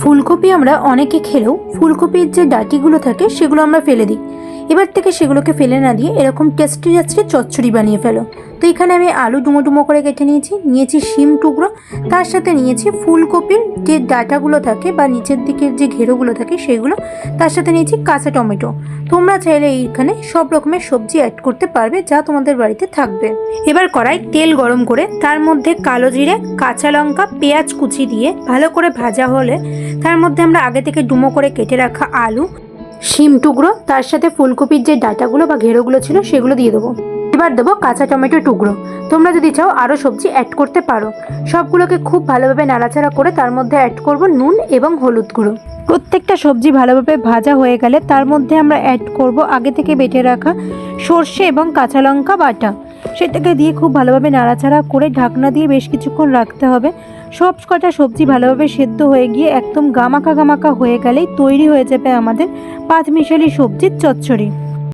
ফুলকপি আমরা অনেকে খেলেও ফুলকপির যে ডাটিগুলো থাকে সেগুলো আমরা ফেলে দিই। এবার থেকে সেগুলোকে ফেলে না দিয়ে এরকম টেস্টি টেস্টি চচ্চড়ি বানিয়ে ফেলো। তো এখানে আমি আলু ডুমো ডুমো করে কেটে নিয়েছি নিয়েছি শিম টুকরো, তার সাথে নিয়েছি ফুলকপির যে ডাটাগুলো থাকে বা নিচের দিকের যে ঘেরোগুলো থাকে সেগুলো, তার সাথে নিয়েছি কাঁচা টমেটো। তোমরা চাইলে এইখানে সব রকমের সবজি অ্যাড করতে পারবে যা তোমাদের বাড়িতে থাকবে। এবার কড়াই তেল গরম করে তার মধ্যে কালো জিরে, কাঁচা লঙ্কা, পেঁয়াজ কুচি দিয়ে ভালো করে ভাজা হলে তার মধ্যে আমরা আগে থেকে ডুমো করে কেটে রাখা আলু, শিম টুকরো, তার সাথে ফুলকপির যে ডাটাগুলো বা ঘেরোগুলো ছিল সেগুলো দিয়ে দেবো। এবার দেবো কাঁচা টমেটো টুকরো। তোমরা যদি চাও আরও সবজি অ্যাড করতে পারো। সবগুলোকে খুব ভালোভাবে নাড়াচাড়া করে তার মধ্যে অ্যাড করব নুন এবং হলুদ গুঁড়ো। প্রত্যেকটা সবজি ভালোভাবে ভাজা হয়ে গেলে তার মধ্যে আমরা অ্যাড করব আগে থেকে বেটে রাখা সর্ষে এবং কাঁচা লঙ্কা বাটা। সেটাকে দিয়ে খুব ভালোভাবে নাড়াচাড়া করে ঢাকনা দিয়ে বেশ কিছুক্ষণ রাখতে হবে। সব কটা সবজি ভালোভাবে সেদ্ধ হয়ে গিয়ে একদম গামাকা গামাকা হয়ে গেলেই তৈরি হয়ে যাবে আমাদের পাঁচমিশালি সবজির চচ্চড়ি।